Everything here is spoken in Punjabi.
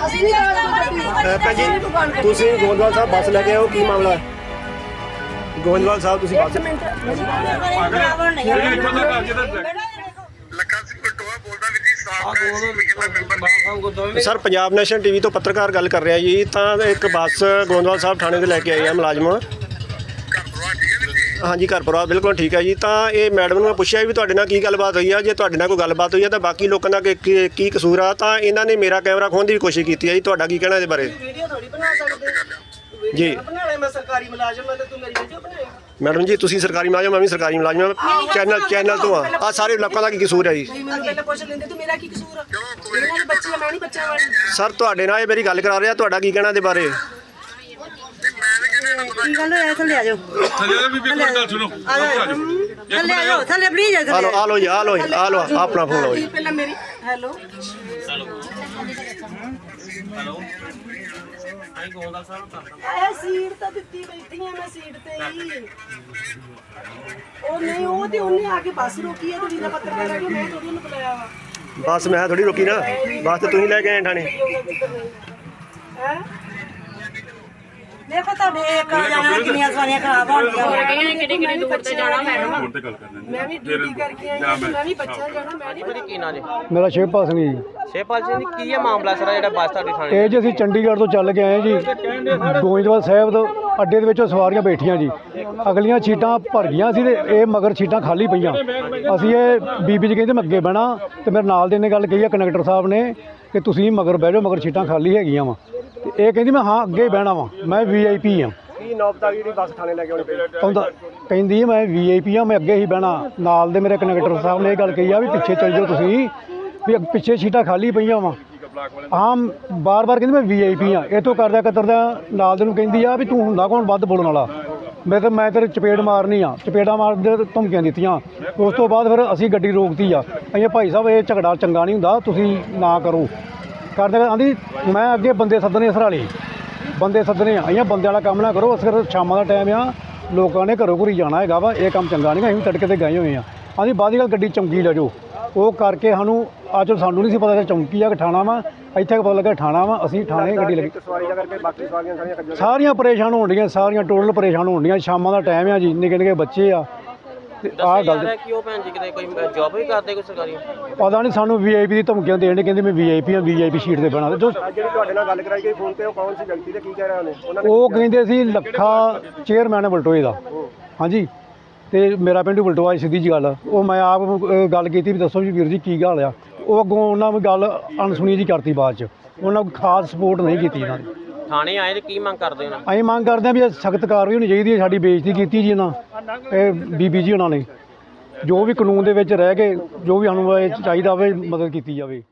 ਅਸੀਂ ਨਹੀਂ ਕਰਦੇ ਅਹ ਭੈਣ ਜੀ ਤੁਸੀਂ ਗੋਇੰਦਵਾਲ ਸਾਹਿਬ ਬੱਸ ਲੈ ਕੇ ਆਓ ਕੀ ਮਾਮਲਾ ਹੈ? ਗੋਇੰਦਵਾਲ ਸਾਹਿਬ ਤੁਸੀਂ ਬੱਸ ਸਰ ਪੰਜਾਬ ਨੈਸ਼ਨਲ ਟੀਵੀ ਤੋਂ ਪੱਤਰਕਾਰ ਗੱਲ ਕਰ ਰਿਹਾ ਜੀ ਤਾਂ ਇੱਕ ਬੱਸ ਗੋਇੰਦਵਾਲ ਸਾਹਿਬ ਥਾਣੇ ਤੇ ਲੈ ਕੇ ਆਏ ਆ ਮੁਲਾਜ਼ਮ ਘਰ ਪਰਵਾਹ ਠੀਕ ਹੈ ਵੀਰ ਜੀ ਹਾਂਜੀ ਘਰ ਪਰਿਵਾਰ ਬਿਲਕੁਲ ਠੀਕ ਹੈ ਜੀ। ਤਾਂ ਇਹ ਮੈਡਮ ਨੂੰ ਮੈਂ ਪੁੱਛਿਆ ਵੀ ਤੁਹਾਡੇ ਨਾਲ ਕੀ ਗੱਲਬਾਤ ਹੋਈ ਆ? ਜੇ ਤੁਹਾਡੇ ਨਾਲ ਕੋਈ ਗੱਲਬਾਤ ਹੋਈ ਆ ਤਾਂ ਬਾਕੀ ਲੋਕਾਂ ਦਾ ਕੀ- ਕੀ ਕਸੂਰ ਆ? ਤਾਂ ਇਹਨਾਂ ਨੇ ਮੇਰਾ ਕੈਮਰਾ ਖੋਹਣ ਦੀ ਵੀ ਕੋਸ਼ਿਸ਼ ਕੀਤੀ ਹੈ ਜੀ। ਤੁਹਾਡਾ ਕੀ ਕਹਿਣਾ ਇਹਦੇ ਬਾਰੇ? ਵੀਡੀਓ ਥੋੜੀ ਬਣਾ ਸਕਦੇ ਜੀ। ਬਣਾ ਲੈ ਮੈਂ ਸਰਕਾਰੀ ਮੁਲਾਜ਼ਮ ਹਾਂ ਤੇ ਤੂੰ ਮੇਰੀ ਵੀਡੀਓ ਬਣਾਏਗਾ ਮੈਡਮ ਜੀ ਤੁਸੀਂ ਸਰਕਾਰੀ ਮੁਲਾਜ਼ਮ ਮੈਂ ਵੀ ਸਰਕਾਰੀ ਮੁਲਾਜ਼ਮ ਹਾਂ ਚੈਨਲ ਚੈਨਲ ਤੋਂ ਆ। ਆ ਸਾਰੇ ਲੋਕਾਂ ਦਾ ਕੀ ਕਸੂਰ ਹੈ ਜੀ? ਨਹੀਂ ਮੈਨੂੰ ਪਹਿਲਾਂ ਪੁੱਛ ਲੈਂਦੇ ਤੂੰ ਮੇਰਾ ਕੀ ਕਸੂਰ ਆ? ਇਹਨਾਂ ਦੇ ਬੱਚੇ ਆ, ਮੈਂ ਨਹੀਂ ਬੱਚਿਆਂ ਵਾਲੀ। ਸਰ ਤੁਹਾਡੇ ਨਾਲ ਇਹ ਮੇਰੀ ਗੱਲ ਕਰਾ ਰਿਹਾ। ਤੁਹਾਡਾ ਕੀ ਕਹਿਣਾ ਇਹਦੇ ਬਾਰੇ? ਕੀ ਗੱਲ ਹੋਇਆ? ਥੱਲੇ ਆ ਜਾਓ। ਥੱਲੇ ਆ ਬੀਬੀ ਕੋਈ ਗੱਲ ਸੁਣੋ। ਆ ਜਾਓ। ਥੱਲੇ ਆ ਜਾਓ। ਥੱਲੇ ਪਲੀਜ਼ ਆ ਆ ਲੋ ਆ ਲੋ ਜੀ ਆ ਲੋ ਜੀ ਆ ਲੋ ਆਪਣਾ ਫੋਨ ਲਓ ਜੀ। ਪਹਿਲਾਂ ਮੇਰੀ ਹੈਲੋ। ਇਹ ਸੀਟ ਤਾਂ ਦਿੱਤੀ ਬੈਠੀ ਆ ਮੈਂ ਸੀਟ ਤੇ ਹੀ। ਉਹ ਨਹੀਂ ਉਹ ਤੇ ਉਹਨੇ ਆ ਕੇ ਬੱਸ ਰੋਕੀ ਹੈ ਤੇ ਵੀਰਾ ਪੱਤਰਕਾਰ ਆ ਕੇ ਮੈਂ ਥੋੜੀ ਉਹਨੂੰ ਬੁਲਾਇਆ ਵਾ। ਬਸ ਮੈਂ ਥੋੜੀ ਰੋਕੀ ਨਾ। ਬਸ ਤੇ ਤੁਸੀਂ ਲੈ ਕੇ ਆਏ ਹੈ? ਦੇਖੋ ਤੁਹਾਡੇ ਇੱਕ ਜਾਣਾ ਕਿੰਨੀਆਂ ਸਵਾਰੀਆਂ ਖਰਾਬ ਹੋਣਗੀਆਂ ਕਿਹੜੀ ਕਿਹੜੀ ਦੂਰ ਤੇ ਜਾਣਾ ਮੈਡਮ ਫੋਨ ਤੇ ਗੱਲ ਕਰਨੀ ਮੈਂ ਵੀ ਡਿਊਟੀ ਕਰਕੇ ਆਈ ਹਾਂ ਤੇ ਮੈਂ ਵੀ ਬੱਚਾ ਜਾਣਾ ਮੈਂ ਨਹੀਂ ਕੀ ਨਾਂ ਜੀ? ਮੇਰਾ ਸ਼ਿਵਪਾਲ ਸਿੰਘ ਜੀ। ਸ਼ੇਪਾਲ ਸਿੰਘ ਜੀ ਕੀ ਹੈ ਮਾਮਲਾ ਸਰ ਜਿਹੜਾ ਬੱਸ ਤੁਹਾਡੀ ਥਾਣੇ ਇਹ ਜੀ ਅਸੀਂ ਚੰਡੀਗੜ੍ਹ ਤੋਂ ਚੱਲ ਕੇ ਆਏ ਜੀ। ਗੋਇੰਦਵਾਲ ਸਾਹਿਬ ਤੋਂ ਅੱਡੇ ਦੇ ਵਿੱਚੋਂ ਸਵਾਰੀਆਂ ਬੈਠੀਆਂ ਜੀ। ਅਗਲੀਆਂ ਸੀਟਾਂ ਭਰ ਗਈਆਂ ਸੀ ਤੇ ਇਹ ਮਗਰ ਸੀਟਾਂ ਖਾਲੀ ਪਈਆਂ। ਅਸੀਂ ਇਹ ਬੀਬੀ ਜੀ ਕਹਿੰਦੇ ਮੈਂ ਅੱਗੇ ਬਹਿਣਾ ਤੇ ਮੇਰੇ ਨਾਲ ਦੇ ਨੇ ਗੱਲ ਕਹੀ ਆ ਕੰਡਕਟਰ ਸਾਹਿਬ ਨੇ ਕਿ ਤੁਸੀਂ ਮਗਰ ਬਹਿ ਜਾਓ ਮਗਰ ਸੀਟਾਂ ਖਾਲੀ ਹੈਗੀਆਂ ਵਾ। ਤੇ ਇਹ ਕਹਿੰਦੀ ਮੈਂ ਹਾਂ ਅੱਗੇ ਹੀ ਬਹਿਣਾ ਵਾ। ਮੈਂ ਵੀਆਈਪੀ ਆ। ਕੀ ਨੌਬਤ ਜਿਹੜੀ ਬੱਸ ਥਾਣੇ ਲੈ ਕੇ ਆਉਣੀ ਪਈ? ਕਹਿੰਦਾ ਕਹਿੰਦੀ ਮੈਂ ਵੀਆਈਪੀ ਆ ਮੈਂ ਅੱਗੇ ਹੀ ਬਹਿਣਾ। ਨਾਲ ਦੇ ਮੇਰੇ ਕੰਡਕਟਰ ਸਾਹਿਬ ਨੇ ਇਹ ਗੱਲ ਕਹੀ ਆ ਵੀ ਪਿੱਛੇ ਚੱਲ ਜਾਓ ਤੁਸੀਂ ਵੀ ਪਿੱਛੇ ਸੀਟਾਂ ਖਾਲੀ ਪਈਆਂ ਵਾ। ਆਮ ਬਾਰ-ਬਾਰ ਕਹਿੰਦੀ ਮੈਂ ਵੀਆਈਪੀ ਆ। ਇਹ ਤੋਂ ਕਰਦਾ ਕਤਰਦਾ ਨਾਲ ਦੇ ਨੂੰ ਕਹਿੰਦੀ ਆ ਵੀ ਤੂੰ ਹੁੰਦਾ ਕੌਣ ਵੱਧ ਬੋਲਣ ਵਾਲਾ। ਮੈਂ ਤਾਂ ਮੈਂ ਤੇਰੇ ਚਪੇੜ ਮਾਰਨੀ ਆ। ਚਪੇੜਾ ਮਾਰਨ ਦੇ ਧਮਕੀਆਂ ਦਿੱਤੀਆਂ। ਉਸ ਤੋਂ ਬਾਅਦ ਫਿਰ ਅਸੀਂ ਗੱਡੀ ਰੋਕਤੀ ਆ। ਅਸੀਂ ਭਾਈ ਸਾਹਿਬ ਇਹ ਝਗੜਾ ਚੰਗਾ ਨਹੀਂ ਹੁੰਦਾ। ਤੁਸੀਂ ਨਾ ਕਰੋ। ਕਰਦੇ ਆਂਦੀ ਮੈਂ ਅੱਗੇ ਬੰਦੇ ਸੱਦਣੇ ਸਰਾਲੀ। ਬੰਦੇ ਸੱਦਣੇ ਆ ਅਸੀਂ ਬੰਦੇ ਵਾਲਾ ਕੰਮ ਨਾ ਕਰੋ ਅਸਰ ਸ਼ਾਮਾਂ ਦਾ ਟਾਈਮ ਆ ਲੋਕਾਂ ਨੇ ਘਰੋਂ ਘਰੀ ਜਾਣਾ ਹੈਗਾ ਵਾ ਇਹ ਕੰਮ ਚੰਗਾ ਨਹੀਂ ਅਸੀਂ ਤੜਕੇ ਤੇ ਗਏ ਹੋਏ ਆ। ਆਂਦੀ ਬਾਦੀ ਗੱਲ ਗੱਡੀ ਚੌਂਕੀ ਲੈ ਜਾਓ। ਉਹ ਕਰਕੇ ਸਾਨੂੰ ਅੱਜ ਸਾਨੂੰ ਨਹੀਂ ਸੀ ਪਤਾ ਕਿ ਚੌਂਕੀ ਆ ਕਿ ਠਾਣਾ ਵਾ ਇੱਥੇ ਪਤਾ ਲੱਗਾ ਠਾਣਾ ਵਾ ਅਸੀਂ ਠਾਣੇ ਗੱਡੀ ਲੱਗੀ ਦਾ ਸਾਰੀਆਂ ਪਰੇਸ਼ਾਨ ਹੋਣ ਡੀਆਂ ਸਾਰੀਆਂ ਟੋਟਲ ਪਰੇਸ਼ਾਨ ਹੋਣ ਡੀਆਂ ਸ਼ਾਮਾਂ ਦਾ ਟਾਈਮ ਆ ਜੀ ਨਿੱਕੇ ਨਿੱਕੇ ਬੱਚੇ ਆ। ਤੇ ਆਹ ਗੱਲ ਕਿ ਉਹ ਭੈਣ ਜੀ ਕਿਤੇ ਕੋਈ ਜੌਬ ਵੀ ਕਰਦੇ ਕੋਈ ਸਰਕਾਰੀ? ਪਤਾ ਨਹੀਂ ਸਾਨੂੰ ਵੀਆਈਪੀ ਦੀ ਧਮਕੀਆਂ ਦੇਣ ਦੇ ਕਹਿੰਦੇ ਮੈਂ ਵੀਆਈਪੀ ਆ ਵੀਆਈਪੀ ਸ਼ੀਟ ਤੇ ਬਣਾ ਦੇ। ਜੋ ਜਿਹੜੀ ਤੁਹਾਡੇ ਨਾਲ ਗੱਲ ਕਰਾਈ ਗਈ ਫੋਨ ਤੇ ਉਹ ਕੌਣ ਸੀ ਵਿਅਕਤੀ ਤੇ ਕੀ ਕਹਿ ਰਹੇ ਉਹਨੇ ਉਹਨਾਂ ਨੇ ਉਹ ਕਹਿੰਦੇ ਸੀ ਲੱਖਾ ਚੇਅਰਮੈਨ ਹੈ ਬਲਟੋਏ ਦਾ। ਹਾਂਜੀ। ਤੇ ਮੇਰਾ ਪਿੰਡ ਬਲਟੋਆ ਸਿੱਧੀ ਜੀ ਗੱਲ ਉਹ ਮੈਂ ਆਪ ਅ, ਗੱਲ ਕੀਤੀ ਵੀ ਦੱਸੋ ਜੀ ਵੀਰ ਜੀ ਕੀ ਗੱਲ ਆ। ਉਹ ਅੱਗੋਂ ਉਹਨਾਂ ਨੇ ਗੱਲ ਅਣਸੁਣੀ ਜੀ ਕਰਤੀ ਬਾਅਦ ਚ। ਉਹਨਾਂ ਕੋਈ ਖਾਸ ਸਪੋਰਟ ਨਹੀਂ ਕੀਤੀ ਇਹਨਾਂ ਨੇ। ਥਾਣੇ ਆਏ ਤੇ ਕੀ ਮੰਗ ਕਰਦੇ ਹੋ? ਨਾ ਅਸੀਂ ਮੰਗ ਕਰਦੇ ਹਾਂ ਵੀ ਸਖਤ ਕਾਰਵਾਈ ਹੋਣੀ ਚਾਹੀਦੀ ਹੈ ਸਾਡੀ ਬੇਇੱਜ਼ਤੀ ਕੀਤੀ ਜੀ ਇਹਨਾਂ। ਇਹ ਬੀਬੀ ਜੀ ਉਹਨਾਂ ਨੇ, ਜੋ ਵੀ ਕਾਨੂੰਨ ਦੇ ਵਿੱਚ ਰਹਿ ਕੇ ਜੋ ਵੀ ਸਾਨੂੰ ਇਹ ਚਾਹੀਦਾ ਹੋਵੇ ਮਦਦ ਕੀਤੀ ਜਾਵੇ।